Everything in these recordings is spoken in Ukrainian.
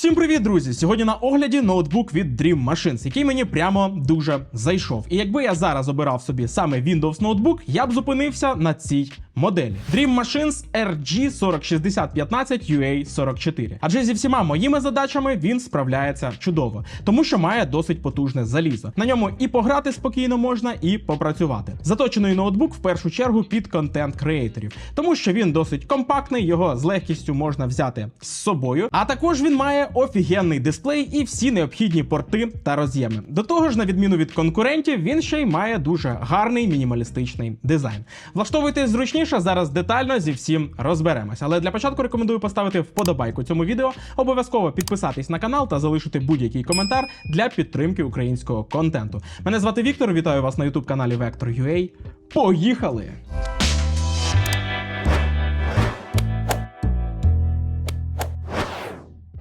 Всім привіт, друзі! Сьогодні на огляді ноутбук від Dream Machines, який мені прямо дуже зайшов. І якби я зараз обирав собі саме Windows ноутбук, я б зупинився на цій моделі. Dream Machines RG406015 UA44. Адже зі всіма моїми задачами він справляється чудово, тому що має досить потужне залізо. На ньому і пограти спокійно можна, і попрацювати. Заточений ноутбук в першу чергу під контент креаторів, тому що він досить компактний, його з легкістю можна взяти з собою. А також він має офігенний дисплей і всі необхідні порти та роз'єми. До того ж, на відміну від конкурентів, він ще й має дуже гарний мінімалістичний дизайн. Влаштовуйтесь зручніше, зараз детально зі всім розберемось. Але для початку рекомендую поставити вподобайку цьому відео, обов'язково підписатись на канал та залишити будь-який коментар для підтримки українського контенту. Мене звати Віктор, вітаю вас на youtube каналі Vector.ua. Поїхали!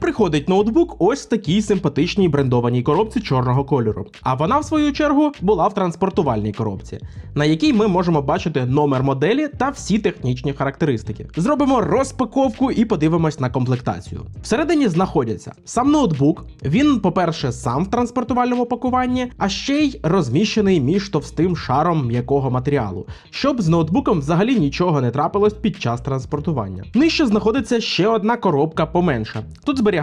Приходить ноутбук ось в такій симпатичній брендованій коробці чорного кольору. А вона, в свою чергу, була в транспортувальній коробці, на якій ми можемо бачити номер моделі та всі технічні характеристики. Зробимо розпаковку і подивимось на комплектацію. Всередині знаходяться сам ноутбук. Він, по-перше, сам в транспортувальному пакуванні, а ще й розміщений між товстим шаром м'якого матеріалу, щоб з ноутбуком взагалі нічого не трапилось під час транспортування. Нижче знаходиться ще одна коробка поменша. Тут зберігається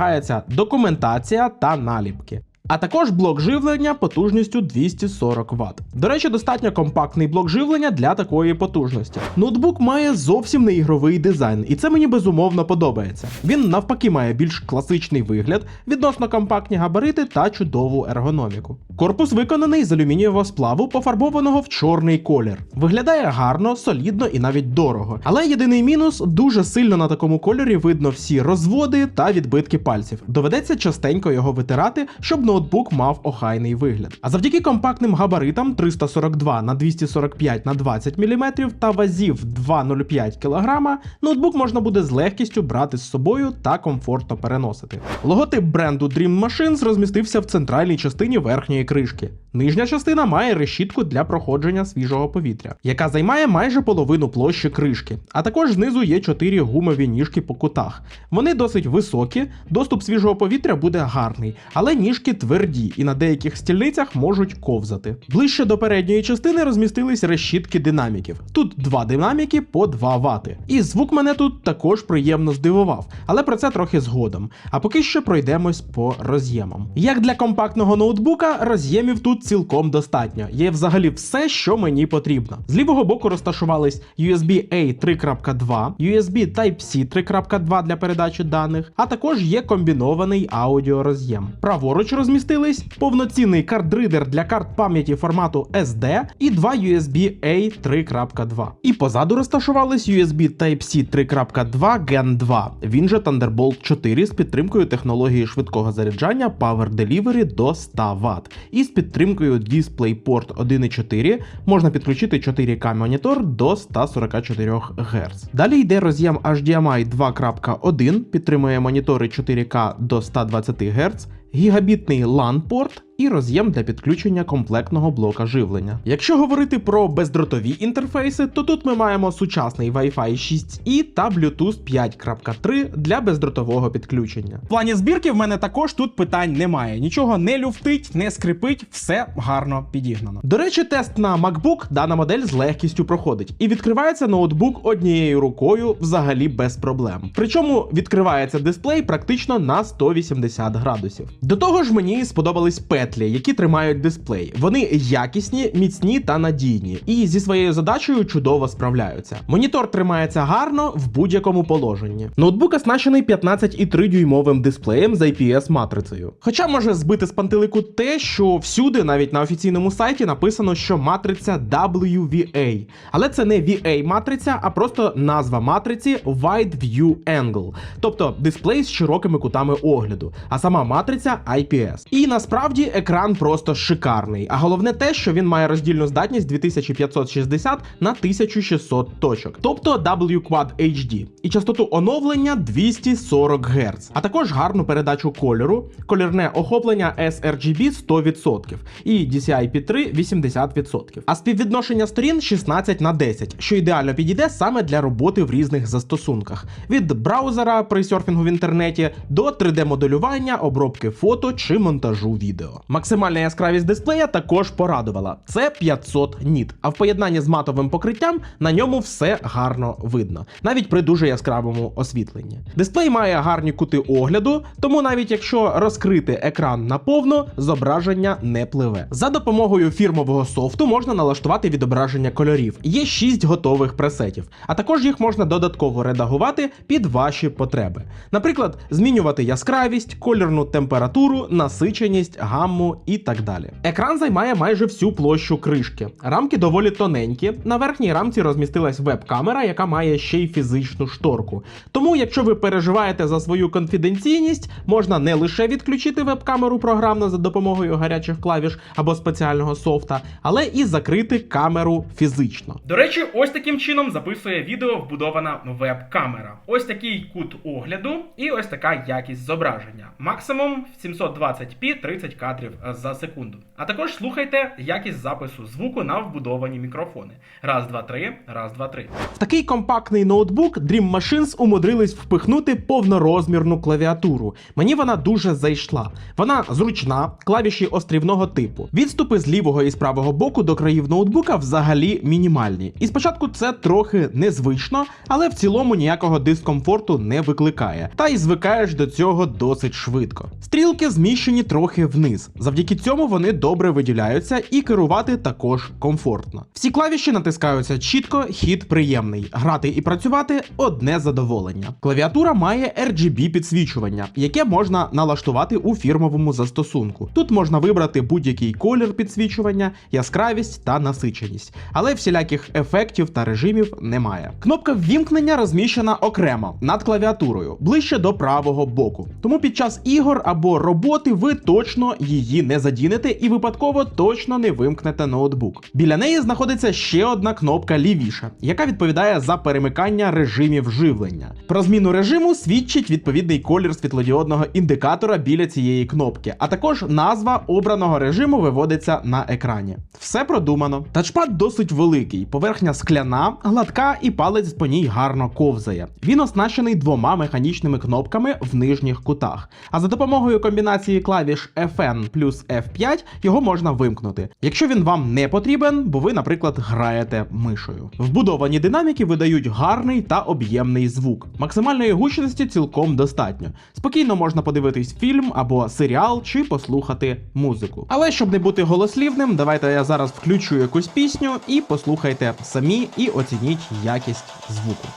документація та наліпки. А також блок живлення потужністю 240 Вт. До речі, достатньо компактний блок живлення для такої потужності. Ноутбук має зовсім не ігровий дизайн, і це мені безумовно подобається. Він навпаки має більш класичний вигляд, відносно компактні габарити та чудову ергономіку. Корпус виконаний з алюмінієвого сплаву, пофарбованого в чорний колір. Виглядає гарно, солідно і навіть дорого. Але єдиний мінус дуже сильно на такому кольорі видно всі розводи та відбитки пальців. Доведеться частенько його витирати, щоб ноутбук мав охайний вигляд. А завдяки компактним габаритам 342 на 245 на 20 мм та вазів 2,05 кг, ноутбук можна буде з легкістю брати з собою та комфортно переносити. Логотип бренду Dream Machines розмістився в центральній частині верхньої кришки. Нижня частина має решітку для проходження свіжого повітря, яка займає майже половину площі кришки. А також знизу є чотири гумові ніжки по кутах. Вони досить високі, доступ свіжого повітря буде гарний, але ніжки тверді і на деяких стільницях можуть ковзати. Ближче до передньої частини розмістились решітки динаміків. Тут два динаміки по 2 Вт. І звук мене тут також приємно здивував, але про це трохи згодом. А поки що пройдемось по роз'ємам. Як для компактного ноутбука, роз'ємів тут цілком достатньо. Є взагалі все, що мені потрібно. З лівого боку розташувались USB A 3.2, USB Type-C 3.2 для передачі даних, а також є комбінований аудіороз'єм. Праворуч розмістились повноцінний картридер для карт пам'яті формату SD і два USB A 3.2. І позаду розташувались USB Type-C 3.2 Gen 2, він же Thunderbolt 4 з підтримкою технології швидкого заряджання Power Delivery до 100 Вт. І з підтримкою DisplayPort 1.4 можна підключити 4К монітор до 144 Гц. Далі йде роз'єм HDMI 2.1, підтримує монітори 4К до 120 Гц, гігабітний LAN-порт і роз'єм для підключення комплектного блока живлення. Якщо говорити про бездротові інтерфейси, то тут ми маємо сучасний Wi-Fi 6E та Bluetooth 5.3 для бездротового підключення. В плані збірки в мене також тут питань немає. Нічого не люфтить, не скрипить, все гарно підігнано. До речі, тест на MacBook дана модель з легкістю проходить, і відкривається ноутбук однією рукою взагалі без проблем. Причому відкривається дисплей практично на 180 градусів. До того ж, мені сподобались петлі, які тримають дисплей. Вони якісні, міцні та надійні, і зі своєю задачею чудово справляються. Монітор тримається гарно в будь-якому положенні. Ноутбук оснащений 15,3 дюймовим дисплеєм з IPS матрицею. Хоча може збити з пантелику те, що всюди, навіть на офіційному сайті, написано, що матриця WVA. Але це не VA матриця, а просто назва матриці Wide View Angle, тобто дисплей з широкими кутами огляду, а сама матриця IPS. І насправді екран просто шикарний. А головне те, що він має роздільну здатність 2560 на 1600 точок, тобто W-Quad HD, і частоту оновлення 240 Гц, а також гарну передачу кольору, колірне охоплення sRGB 100% і DCI-P3 80%. А співвідношення сторін 16 на 10, що ідеально підійде саме для роботи в різних застосунках: від браузера при серфінгу в інтернеті до 3D-моделювання, обробки фото чи монтажу відео. Максимальна яскравість дисплея також порадувала. Це 500 ніт. А в поєднанні з матовим покриттям на ньому все гарно видно, навіть при дуже яскравому освітленні. Дисплей має гарні кути огляду, тому навіть якщо розкрити екран наповно, зображення не пливе. За допомогою фірмового софту можна налаштувати відображення кольорів. Є 6 готових пресетів, а також їх можна додатково редагувати під ваші потреби. Наприклад, змінювати яскравість, кольорну температуру, насиченість, гамму і так далі. Екран займає майже всю площу кришки. Рамки доволі тоненькі. На верхній рамці розмістилась веб-камера, яка має ще й фізичну шторку. Тому, якщо ви переживаєте за свою конфіденційність, можна не лише відключити веб-камеру програмно за допомогою гарячих клавіш або спеціального софта, але і закрити камеру фізично. До речі, ось таким чином записує відео вбудована веб-камера. Ось такий кут огляду і ось така якість зображення. Максимум в 720p 30 кадрів за секунду. А також слухайте якість запису звуку на вбудовані мікрофони. Раз, два, три, раз, два, три. В такий компактний ноутбук Dream Machines умудрились впихнути повнорозмірну клавіатуру. Мені вона дуже зайшла. Вона зручна, клавіші острівного типу. Відступи з лівого і з правого боку до країв ноутбука взагалі мінімальні. І спочатку це трохи незвично, але в цілому ніякого дискомфорту не викликає. Та й звикаєш до цього досить швидко. Стрілки зміщені трохи вниз. Завдяки цьому вони добре виділяються і керувати також комфортно. Всі клавіші натискаються чітко, хід приємний. Грати і працювати одне задоволення. Клавіатура має RGB підсвічування, яке можна налаштувати у фірмовому застосунку. Тут можна вибрати будь-який колір підсвічування, яскравість та насиченість, але всіляких ефектів та режимів немає. Кнопка ввімкнення розміщена окремо над клавіатурою, ближче до правого боку. Тому під час ігор або роботи ви точно її не задінете і випадково точно не вимкнете ноутбук. Біля неї знаходиться ще одна кнопка лівіша, яка відповідає за перемикання режимів живлення. Про зміну режиму свідчить відповідний колір світлодіодного індикатора біля цієї кнопки, а також назва обраного режиму виводиться на екрані. Все продумано. Тачпад досить великий, поверхня скляна, гладка і палець по ній гарно ковзає. Він оснащений двома механічними кнопками в нижніх кутах. А за допомогою комбінації клавіш FN плюс F5 його можна вимкнути, якщо він вам не потрібен, бо ви, наприклад, граєте мишою. Вбудовані динаміки видають гарний та об'ємний звук. Максимальної гучності цілком достатньо. Спокійно можна подивитись фільм або серіал чи послухати музику. Але щоб не бути голослівним, давайте я зараз включу якусь пісню і послухайте самі і оцініть якість звуку.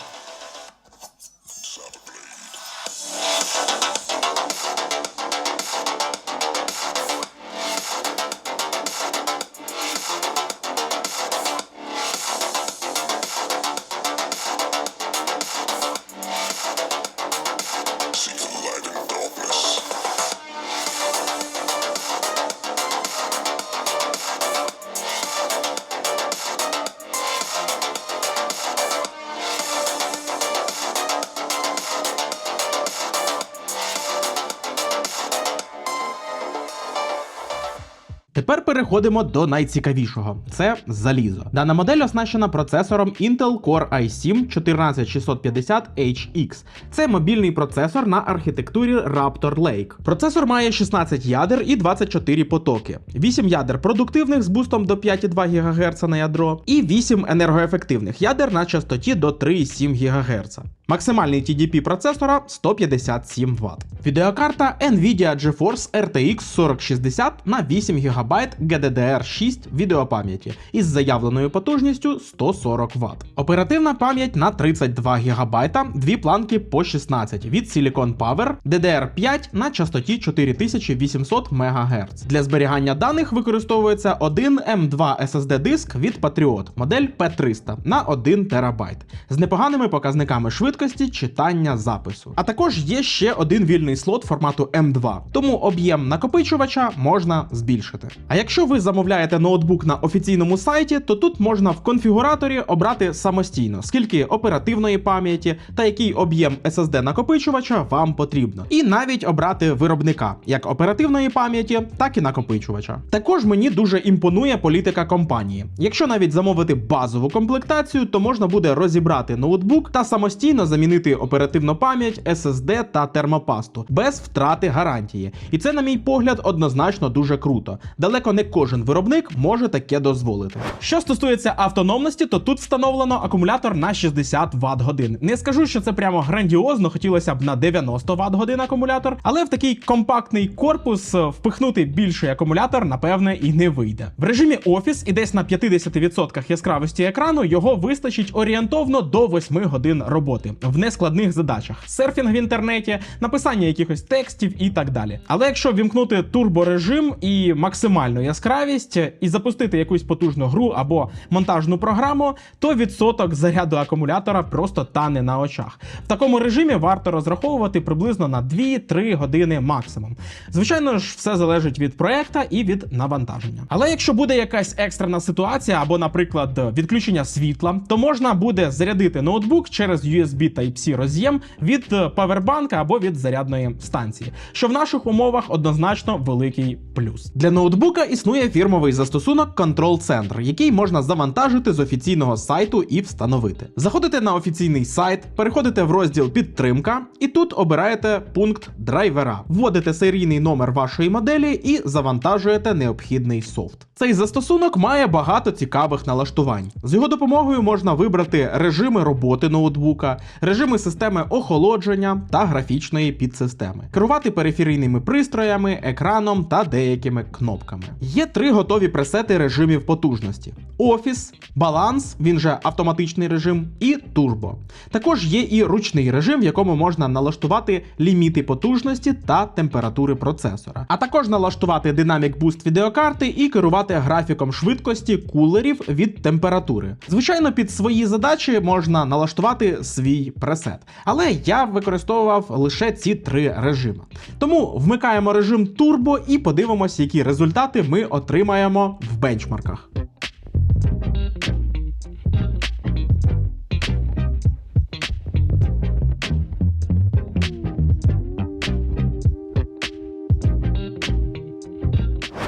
Тепер переходимо до найцікавішого: це залізо. Дана модель оснащена процесором Intel Core i7 14650HX. Це мобільний процесор на архітектурі Raptor Lake. Процесор має 16 ядер і 24 потоки, 8 ядер продуктивних з бустом до 5,2 ГГц на ядро, і 8 енергоефективних ядер на частоті до 3,7 ГГц. Максимальний TDP процесора 157 Вт. Відеокарта Nvidia GeForce RTX 4060 на 8 ГБ GDDR6 відеопам'яті із заявленою потужністю 140 Вт. Оперативна пам'ять на 32 ГБ, дві планки по 16 від Silicon Power DDR5 на частоті 4800 МГц. Для зберігання даних використовується один M2 SSD диск від Patriot, модель P300 на 1 ТБ з непоганими показниками швидкості швидкості читання запису. А також є ще один вільний слот формату M2, тому об'єм накопичувача можна збільшити. А якщо ви замовляєте ноутбук на офіційному сайті, то тут можна в конфігураторі обрати самостійно, скільки оперативної пам'яті та який об'єм SSD накопичувача вам потрібно, і навіть обрати виробника як оперативної пам'яті, так і накопичувача. Також мені дуже імпонує політика компанії. Якщо навіть замовити базову комплектацію, то можна буде розібрати ноутбук та самостійно замінити оперативну пам'ять, SSD та термопасту без втрати гарантії. І це, на мій погляд, однозначно дуже круто. Далеко не кожен виробник може таке дозволити. Що стосується автономності, то тут встановлено акумулятор на 60 Вт годин. Не скажу, що це прямо грандіозно, хотілося б на 90 Вт годин акумулятор, але в такий компактний корпус е, впихнути більший акумулятор, напевне, і не вийде. В режимі офіс і десь на 50% яскравості екрану його вистачить орієнтовно до 8 годин роботи в нескладних задачах: серфінг в інтернеті, написання якихось текстів і так далі. Але якщо вімкнути турборежим і максимальну яскравість і запустити якусь потужну гру або монтажну програму, то відсоток заряду акумулятора просто тане на очах. В такому режимі варто розраховувати приблизно на 2-3 години максимум. Звичайно ж, все залежить від проекта і від навантаження. Але якщо буде якась екстрена ситуація, або, наприклад, відключення світла, то можна буде зарядити ноутбук через USB Type-C роз'єм від е, павербанка або від зарядної станції, що в наших умовах однозначно великий плюс. Для ноутбука існує фірмовий застосунок Control Center, який можна завантажити з офіційного сайту і встановити. Заходите на офіційний сайт, переходите в розділ Підтримка, і тут обираєте пункт драйвера, вводите серійний номер вашої моделі і завантажуєте необхідний софт. Цей застосунок має багато цікавих налаштувань. З його допомогою можна вибрати режими роботи ноутбука, режими системи охолодження та графічної підсистеми, керувати периферійними пристроями, екраном та деякими кнопками. Є три готові пресети режимів потужності: офіс, баланс, він же автоматичний режим, і турбо. Також є і ручний режим, в якому можна налаштувати ліміти потужності та температури процесора, а також налаштувати Dynamic Boost відеокарти і керувати графіком швидкості кулерів від температури. Звичайно, під свої задачі можна налаштувати свій пресет, але я використовував лише ці три режими. Тому вмикаємо режим турбо і подивимося, які результати ми отримаємо в бенчмарках.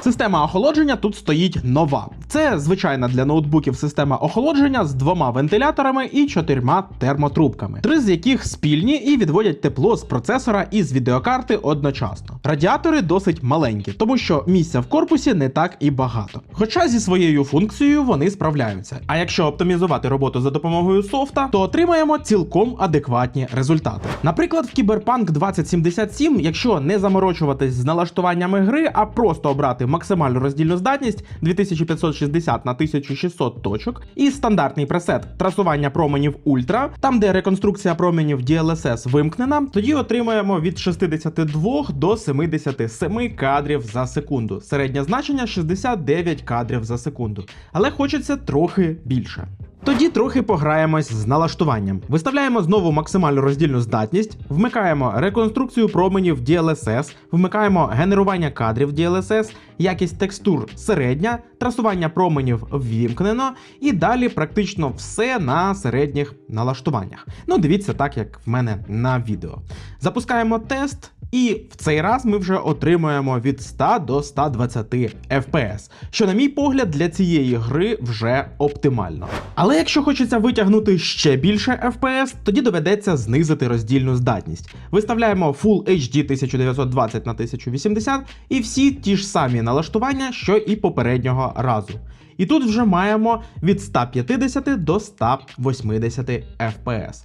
Система охолодження тут стоїть нова. Це звичайна для ноутбуків система охолодження з двома вентиляторами і чотирма термотрубками, три з яких спільні і відводять тепло з процесора і з відеокарти одночасно. Радіатори досить маленькі, тому що місця в корпусі не так і багато. Хоча зі своєю функцією вони справляються. А якщо оптимізувати роботу за допомогою софта, то отримаємо цілком адекватні результати. Наприклад, в Cyberpunk 2077, якщо не заморочуватись з налаштуваннями гри, а просто обрати максимальну роздільну здатність 2560 на 1600 точок і стандартний пресет трасування променів Ультра, там де реконструкція променів DLSS вимкнена, тоді отримаємо від 62 до 77 кадрів за секунду. Середнє значення 69 кадрів за секунду. Але хочеться трохи більше. Тоді трохи пограємось з налаштуванням. Виставляємо знову максимальну роздільну здатність, вмикаємо реконструкцію променів DLSS, вмикаємо генерування кадрів DLSS, якість текстур середня, трасування променів ввімкнено, і далі практично все на середніх налаштуваннях. Ну, дивіться так, як в мене на відео. Запускаємо тест. І в цей раз ми вже отримуємо від 100 до 120 FPS, що, на мій погляд, для цієї гри вже оптимально. Але якщо хочеться витягнути ще більше FPS, тоді доведеться знизити роздільну здатність. Виставляємо Full HD 1920 на 1080 і всі ті ж самі налаштування, що і попереднього разу. І тут вже маємо від 150 до 180 FPS.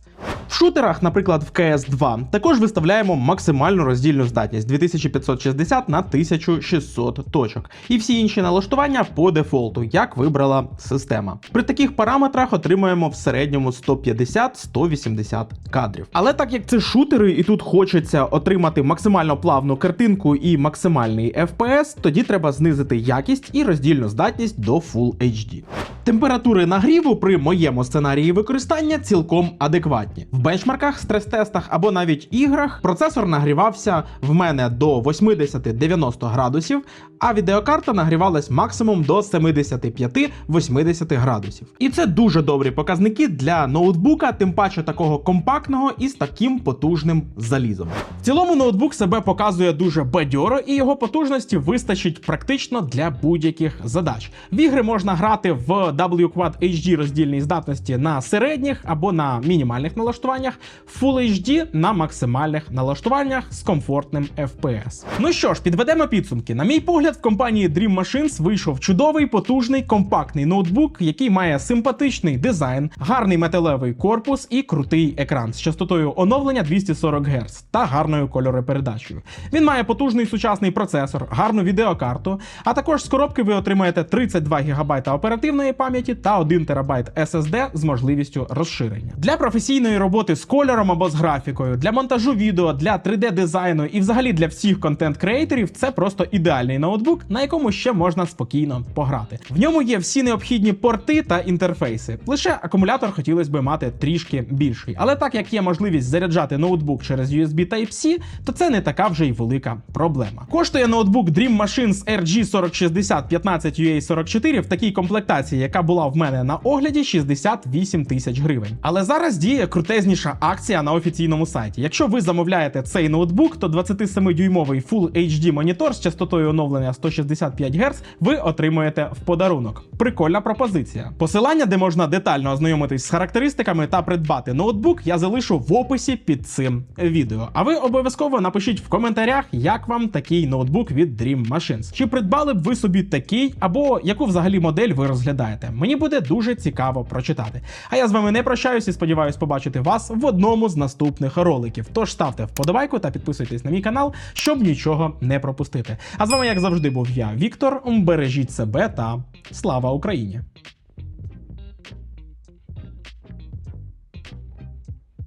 В шутерах, наприклад, в CS 2, також виставляємо максимальну роздільну здатність 2560 на 1600 точок. І всі інші налаштування по дефолту, як вибрала система. При таких параметрах отримуємо в середньому 150-180 кадрів. Але так як це шутери, і тут хочеться отримати максимально плавну картинку і максимальний FPS, тоді треба знизити якість і роздільну здатність до Full Full HD. Температури нагріву при моєму сценарії використання цілком адекватні. В бенчмарках, стрес-тестах або навіть іграх процесор нагрівався в мене до 80-90 градусів, а відеокарта нагрівалась максимум до 75-80 градусів. І це дуже добрі показники для ноутбука, тим паче такого компактного і з таким потужним залізом. В цілому ноутбук себе показує дуже бадьоро, і його потужності вистачить практично для будь-яких задач. В ігри можна грати в WQuad HD роздільній здатності на середніх або на мінімальних налаштуваннях, Full HD на максимальних налаштуваннях з комфортним FPS. Ну що ж, підведемо підсумки. На мій погляд, в компанії Dream Machines вийшов чудовий, потужний, компактний ноутбук, який має симпатичний дизайн, гарний металевий корпус і крутий екран з частотою оновлення 240 Гц та гарною кольоропередачею. Він має потужний сучасний процесор, гарну відеокарту, а також з коробки ви отримаєте 32 ГБ оперативної пам'яті та 1 ТБ SSD з можливістю розширення. Для професійної роботи з кольором або з графікою, для монтажу відео, для 3D дизайну і взагалі для всіх контент-креаторів це просто ідеальний ноутбук, на якому ще можна спокійно пограти. В ньому є всі необхідні порти та інтерфейси. Лише акумулятор хотілося би мати трішки більший. Але так як є можливість заряджати ноутбук через USB Type-C, то це не така вже й велика проблема. Коштує ноутбук Dream Machines RG4060 15UA44 в такій комплектації, яка була в мене на огляді, 68 тисяч гривень. Але зараз діє крутезніша акція на офіційному сайті. Якщо ви замовляєте цей ноутбук, то 27-дюймовий Full HD монітор з частотою оновлення 165 Гц ви отримуєте в подарунок. Прикольна пропозиція. Посилання, де можна детально ознайомитись з характеристиками та придбати ноутбук, я залишу в описі під цим відео. А ви обов'язково напишіть в коментарях, як вам такий ноутбук від Dream Machines. Чи придбали б ви собі такий, або яку взагалі модель ви розглядаєте? Мені буде дуже цікаво прочитати. А я з вами не прощаюсь і сподіваюсь побачити вас в одному з наступних роликів. Тож ставте вподобайку та підписуйтесь на мій канал, щоб нічого не пропустити. А з вами, як завжди, був я, Віктор. Бережіть себе та слава Україні!